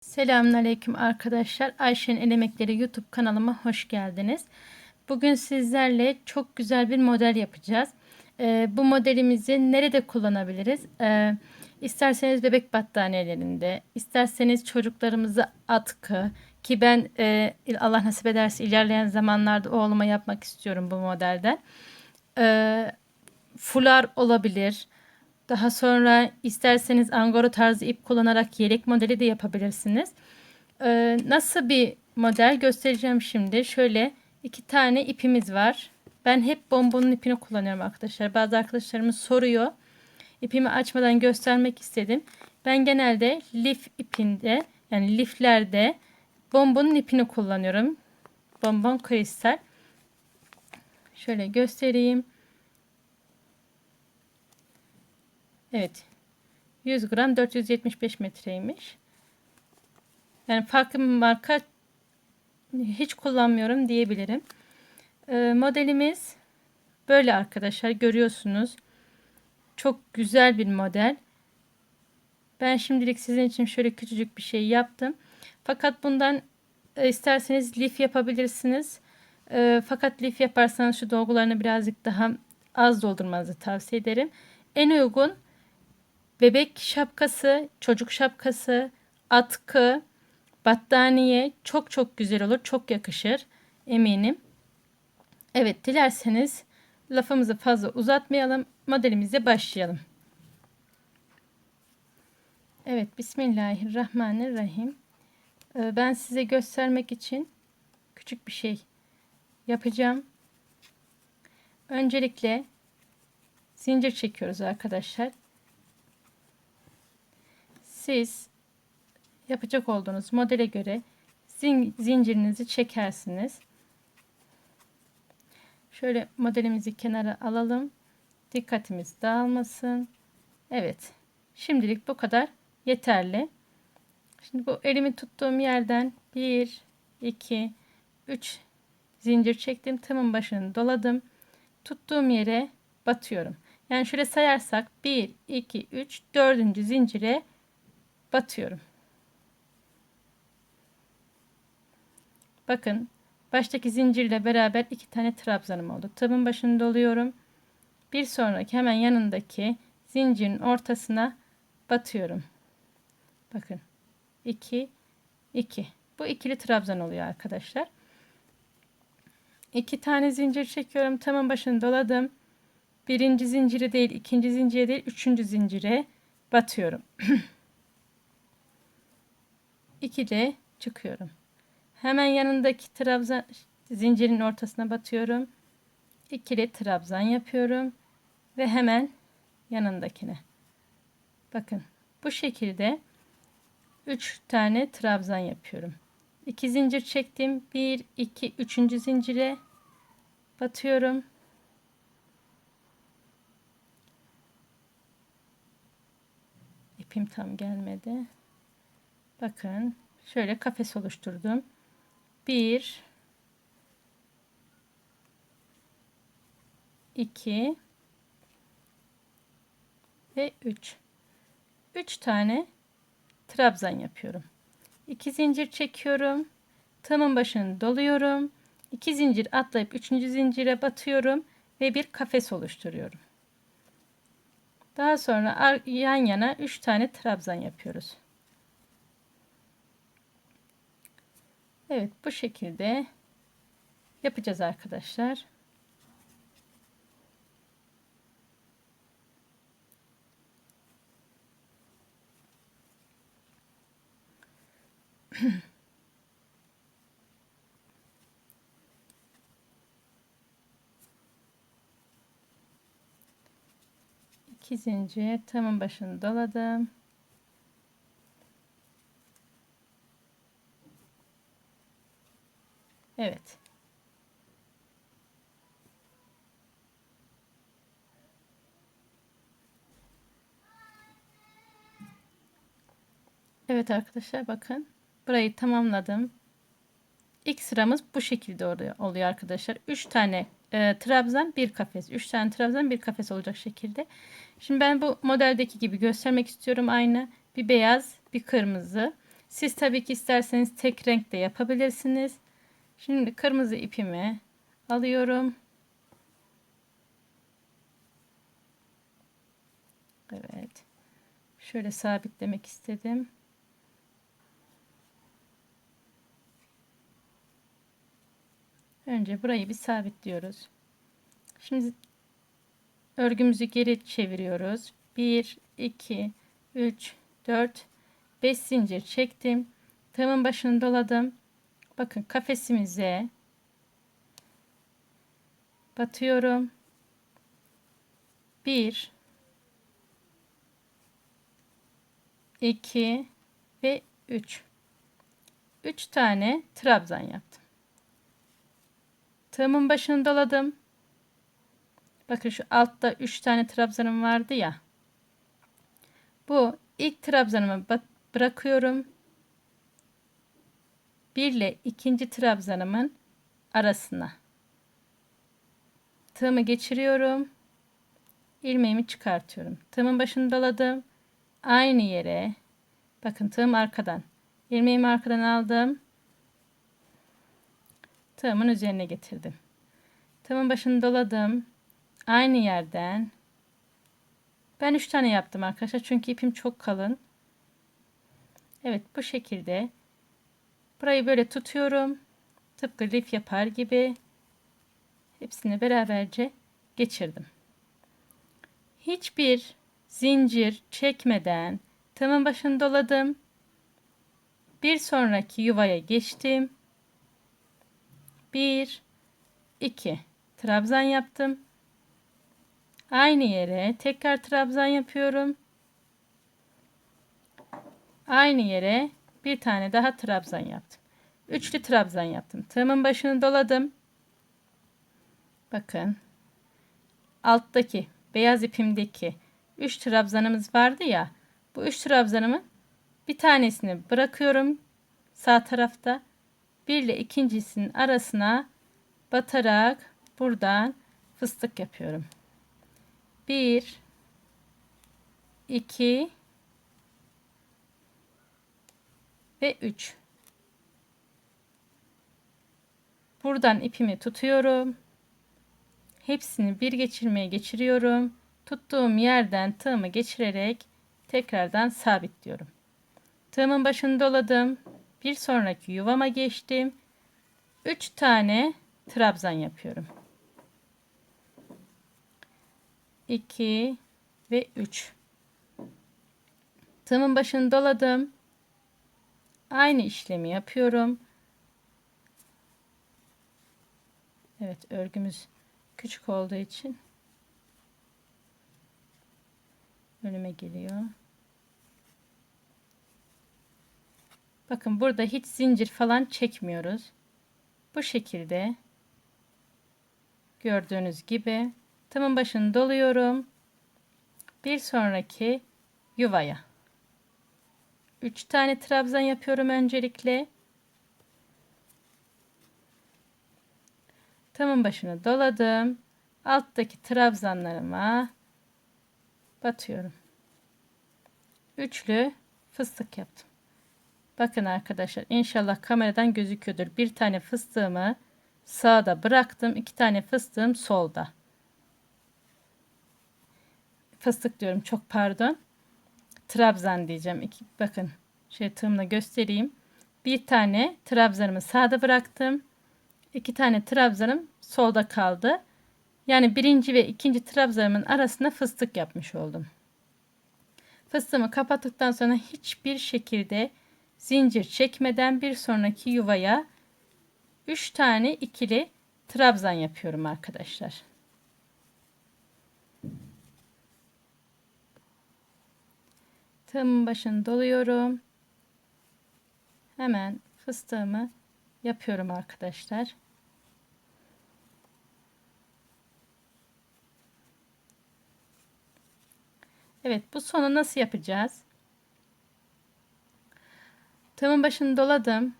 Selamünaleyküm arkadaşlar. Ayşe'nin El Emekleri YouTube kanalıma hoş geldiniz. Bugün sizlerle çok güzel bir model yapacağız. Ee, bu modelimizi nerede kullanabiliriz? Ee, isterseniz bebek battaniyelerinde, isterseniz çocuklarımıza atkı ki ben e, Allah nasip ederse ilerleyen zamanlarda oğluma yapmak istiyorum bu modelden. Ee, fular olabilir. Daha sonra isterseniz angora tarzı ip kullanarak yelek modeli de yapabilirsiniz. Ee, nasıl bir model göstereceğim şimdi. Şöyle iki tane ipimiz var. Ben hep bombonun ipini kullanıyorum arkadaşlar. Bazı arkadaşlarımız soruyor. İpimi açmadan göstermek istedim. Ben genelde lif ipinde yani liflerde bombonun ipini kullanıyorum. Bonbon kristal. Şöyle göstereyim. Evet. 100 gram 475 metreymiş. Yani farklı bir marka hiç kullanmıyorum diyebilirim. Ee, modelimiz böyle arkadaşlar görüyorsunuz. Çok güzel bir model. Ben şimdilik sizin için şöyle küçücük bir şey yaptım. Fakat bundan e, isterseniz lif yapabilirsiniz. E, fakat lif yaparsanız şu dolgularını birazcık daha az doldurmanızı tavsiye ederim. En uygun bebek şapkası, çocuk şapkası, atkı, battaniye çok çok güzel olur. Çok yakışır eminim. Evet dilerseniz lafımızı fazla uzatmayalım. Modelimize başlayalım. Evet Bismillahirrahmanirrahim. Ee, Ben size göstermek için küçük bir şey yapacağım. Öncelikle zincir çekiyoruz arkadaşlar siz yapacak olduğunuz modele göre zin zincirinizi çekersiniz. Şöyle modelimizi kenara alalım. Dikkatimiz dağılmasın. Evet. Şimdilik bu kadar yeterli. Şimdi bu elimi tuttuğum yerden 1 2 3 zincir çektim. Tımın başını doladım. Tuttuğum yere batıyorum. Yani şöyle sayarsak 1 2 3 4. zincire batıyorum. Bakın baştaki zincirle beraber iki tane trabzanım oldu. Tabın başını doluyorum. Bir sonraki hemen yanındaki zincirin ortasına batıyorum. Bakın 2 2. Bu ikili trabzan oluyor arkadaşlar. İki tane zincir çekiyorum. Tamın başını doladım. Birinci zinciri değil, ikinci zincire değil, üçüncü zincire batıyorum. 2'de çıkıyorum. Hemen yanındaki trabzan zincirin ortasına batıyorum. İkili trabzan yapıyorum ve hemen yanındakine. Bakın bu şekilde 3 tane trabzan yapıyorum. 2 zincir çektim. 1 2 3. zincire batıyorum. İpim tam gelmedi. Bakın şöyle kafes oluşturdum. 1 2 ve 3. 3 tane trabzan yapıyorum. 2 zincir çekiyorum. Tığımın başını doluyorum. 2 zincir atlayıp 3. zincire batıyorum ve bir kafes oluşturuyorum. Daha sonra yan yana 3 tane trabzan yapıyoruz. Evet bu şekilde yapacağız arkadaşlar. İki zincir tamın başını doladım. Evet. Evet arkadaşlar bakın. Burayı tamamladım. İlk sıramız bu şekilde oluyor, oluyor arkadaşlar. 3 tane e, trabzan, bir kafes. 3 tane trabzan, bir kafes olacak şekilde. Şimdi ben bu modeldeki gibi göstermek istiyorum aynı. Bir beyaz, bir kırmızı. Siz tabii ki isterseniz tek renk de yapabilirsiniz. Şimdi kırmızı ipimi alıyorum. Evet. Şöyle sabitlemek istedim. Önce burayı bir sabitliyoruz. Şimdi örgümüzü geri çeviriyoruz. 1 2 3 4 5 zincir çektim. Tığımın başını doladım. Bakın kafesimize batıyorum. 1 2 ve 3 3 tane trabzan yaptım. Tığımın başını doladım. Bakın şu altta 3 tane trabzanım vardı ya. Bu ilk trabzanımı bırakıyorum. Bir ile ikinci trabzanımın arasına. Tığımı geçiriyorum. ilmeğimi çıkartıyorum. Tığımın başını doladım. Aynı yere. Bakın tığım arkadan. ilmeğimi arkadan aldım. Tığımın üzerine getirdim. Tığımın başını doladım. Aynı yerden. Ben 3 tane yaptım arkadaşlar. Çünkü ipim çok kalın. Evet bu şekilde. Burayı böyle tutuyorum. Tıpkı lif yapar gibi. Hepsini beraberce geçirdim. Hiçbir zincir çekmeden tığımın başını doladım. Bir sonraki yuvaya geçtim. 1 2 trabzan yaptım. Aynı yere tekrar trabzan yapıyorum. Aynı yere bir tane daha trabzan yaptım. Üçlü trabzan yaptım. Tığımın başını doladım. Bakın. Alttaki beyaz ipimdeki 3 trabzanımız vardı ya. Bu 3 trabzanımın bir tanesini bırakıyorum sağ tarafta. Bir ile ikincisinin arasına batarak buradan fıstık yapıyorum. 1 2 ve 3 buradan ipimi tutuyorum. Hepsini bir geçirmeye geçiriyorum. Tuttuğum yerden tığımı geçirerek tekrardan sabitliyorum tığımın başını doladım. Bir sonraki yuvama geçtim. 3 tane trabzan yapıyorum. 2 ve 3 tığımın başını doladım aynı işlemi yapıyorum Evet örgümüz küçük olduğu için önüme geliyor bakın burada hiç zincir falan çekmiyoruz bu şekilde gördüğünüz gibi Tımın başını doluyorum. Bir sonraki yuvaya. 3 tane trabzan yapıyorum öncelikle. Tımın başını doladım. Alttaki trabzanlarıma batıyorum. Üçlü fıstık yaptım. Bakın arkadaşlar inşallah kameradan gözüküyordur. Bir tane fıstığımı sağda bıraktım. iki tane fıstığım solda fıstık diyorum çok pardon. Trabzan diyeceğim. İki, bakın şey tığımla göstereyim. Bir tane trabzanımı sağda bıraktım. İki tane trabzanım solda kaldı. Yani birinci ve ikinci trabzanımın arasında fıstık yapmış oldum. Fıstığımı kapattıktan sonra hiçbir şekilde zincir çekmeden bir sonraki yuvaya 3 tane ikili trabzan yapıyorum arkadaşlar. Tığımın başını doluyorum. Hemen fıstığımı yapıyorum arkadaşlar. Evet bu sonu nasıl yapacağız? Tığımın başını doladım.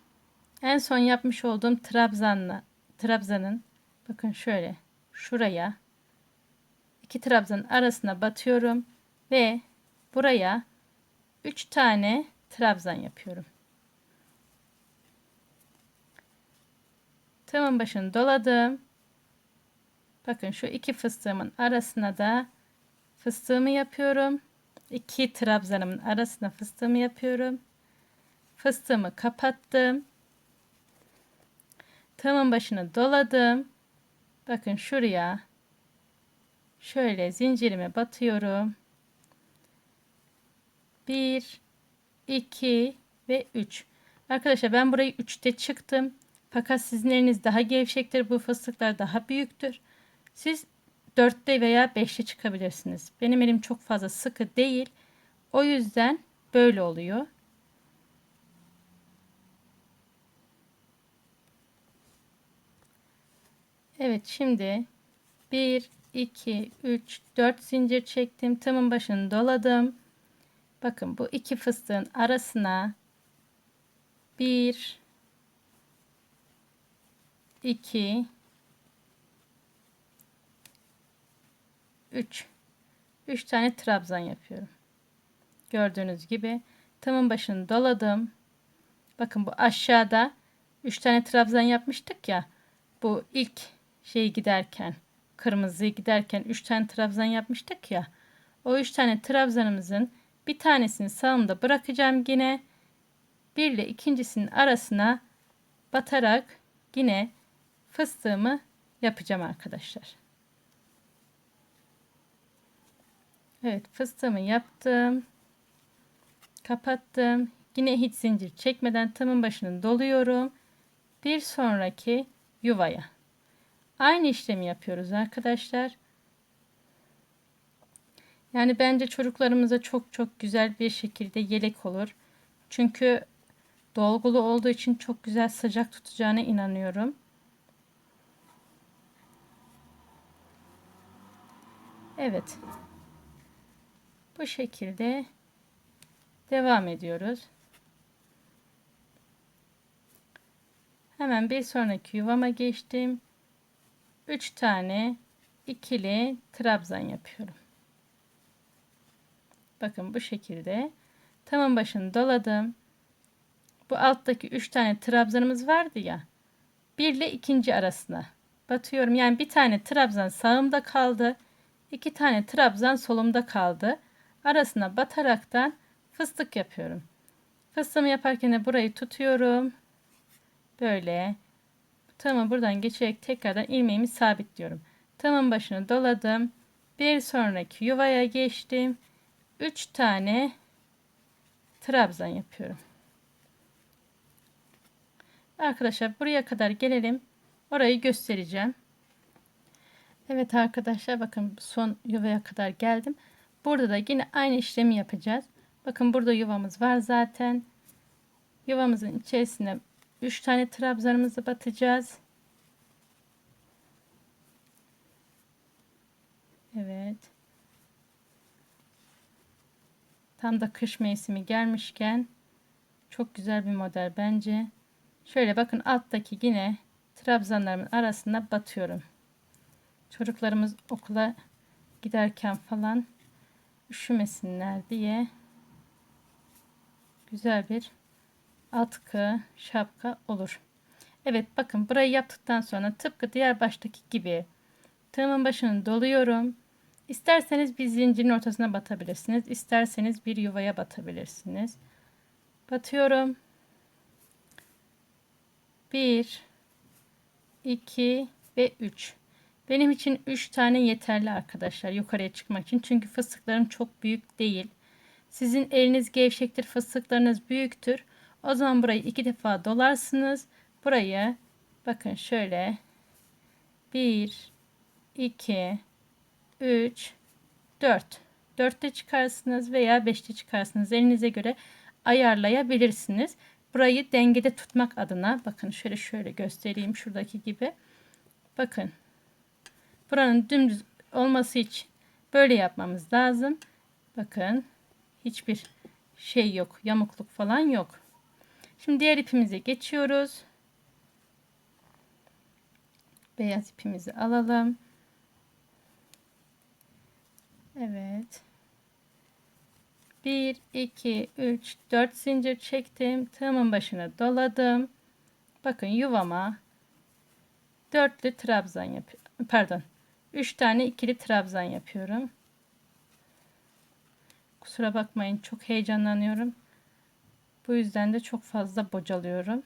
En son yapmış olduğum trabzanla trabzanın bakın şöyle şuraya iki trabzanın arasına batıyorum ve buraya 3 tane trabzan yapıyorum. Tığımın başını doladım. Bakın şu iki fıstığımın arasına da fıstığımı yapıyorum. İki trabzanımın arasına fıstığımı yapıyorum. Fıstığımı kapattım. Tığımın başını doladım. Bakın şuraya şöyle zincirimi batıyorum. 1 2 ve 3. Arkadaşlar ben burayı 3'te çıktım. Fakat sizin eliniz daha gevşektir. Bu fıstıklar daha büyüktür. Siz 4'te veya 5'te çıkabilirsiniz. Benim elim çok fazla sıkı değil. O yüzden böyle oluyor. Evet şimdi 1 2 3 4 zincir çektim. Tımın başını doladım. Bakın bu iki fıstığın arasına 1 2 3 3 tane trabzan yapıyorum. Gördüğünüz gibi tamın başını doladım. Bakın bu aşağıda 3 tane trabzan yapmıştık ya. Bu ilk şey giderken kırmızıyı giderken 3 tane trabzan yapmıştık ya. O 3 tane trabzanımızın bir tanesini sağımda bırakacağım yine. Bir ile ikincisinin arasına batarak yine fıstığımı yapacağım arkadaşlar. Evet fıstığımı yaptım. Kapattım. Yine hiç zincir çekmeden tamın başını doluyorum. Bir sonraki yuvaya. Aynı işlemi yapıyoruz arkadaşlar. Yani bence çocuklarımıza çok çok güzel bir şekilde yelek olur. Çünkü dolgulu olduğu için çok güzel sıcak tutacağına inanıyorum. Evet. Bu şekilde devam ediyoruz. Hemen bir sonraki yuvama geçtim. 3 tane ikili trabzan yapıyorum. Bakın bu şekilde. Tamam başını doladım. Bu alttaki 3 tane trabzanımız vardı ya. Bir ile ikinci arasına batıyorum. Yani bir tane trabzan sağımda kaldı. iki tane trabzan solumda kaldı. Arasına bataraktan fıstık yapıyorum. Fıstığımı yaparken de burayı tutuyorum. Böyle. Tığımı buradan geçerek tekrardan ilmeğimi sabitliyorum. Tığımın başını doladım. Bir sonraki yuvaya geçtim. 3 tane trabzan yapıyorum. Arkadaşlar buraya kadar gelelim. Orayı göstereceğim. Evet arkadaşlar bakın son yuvaya kadar geldim. Burada da yine aynı işlemi yapacağız. Bakın burada yuvamız var zaten. Yuvamızın içerisine 3 tane trabzanımızı batacağız. Evet. Tam da kış mevsimi gelmişken çok güzel bir model bence. Şöyle bakın alttaki yine trabzanlarımın arasında batıyorum. Çocuklarımız okula giderken falan üşümesinler diye güzel bir atkı, şapka olur. Evet bakın burayı yaptıktan sonra tıpkı diğer baştaki gibi tığımın başını doluyorum. İsterseniz bir zincirin ortasına batabilirsiniz. İsterseniz bir yuvaya batabilirsiniz. Batıyorum. 1 2 ve 3. Benim için 3 tane yeterli arkadaşlar yukarıya çıkmak için. Çünkü fıstıklarım çok büyük değil. Sizin eliniz gevşektir, fıstıklarınız büyüktür. O zaman burayı iki defa dolarsınız. Burayı bakın şöyle 1 2 3 4 4'te çıkarsınız veya 5'te çıkarsınız. Elinize göre ayarlayabilirsiniz. Burayı dengede tutmak adına bakın şöyle şöyle göstereyim şuradaki gibi. Bakın. Buranın dümdüz olması için böyle yapmamız lazım. Bakın. Hiçbir şey yok. Yamukluk falan yok. Şimdi diğer ipimize geçiyoruz. Beyaz ipimizi alalım. Evet. 1, 2, 3, 4 zincir çektim. Tığımın başına doladım. Bakın yuvama dörtlü trabzan yapıyorum. Pardon. 3 tane ikili trabzan yapıyorum. Kusura bakmayın çok heyecanlanıyorum. Bu yüzden de çok fazla bocalıyorum.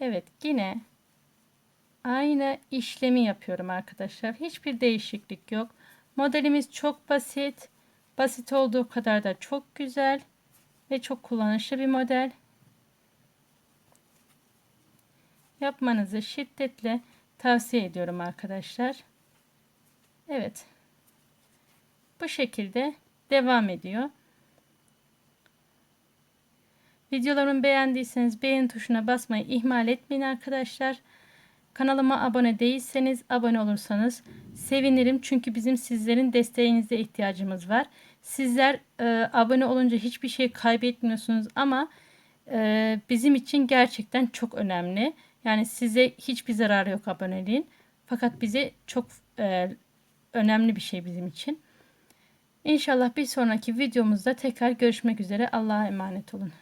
Evet yine aynı işlemi yapıyorum arkadaşlar. Hiçbir değişiklik yok. Modelimiz çok basit. Basit olduğu kadar da çok güzel ve çok kullanışlı bir model. Yapmanızı şiddetle tavsiye ediyorum arkadaşlar. Evet. Bu şekilde devam ediyor. Videolarımı beğendiyseniz beğen tuşuna basmayı ihmal etmeyin arkadaşlar. Kanalıma abone değilseniz abone olursanız sevinirim. Çünkü bizim sizlerin desteğinize ihtiyacımız var. Sizler e, abone olunca hiçbir şey kaybetmiyorsunuz ama e, bizim için gerçekten çok önemli. Yani size hiçbir zararı yok aboneliğin. Fakat bize çok e, önemli bir şey bizim için. İnşallah bir sonraki videomuzda tekrar görüşmek üzere. Allah'a emanet olun.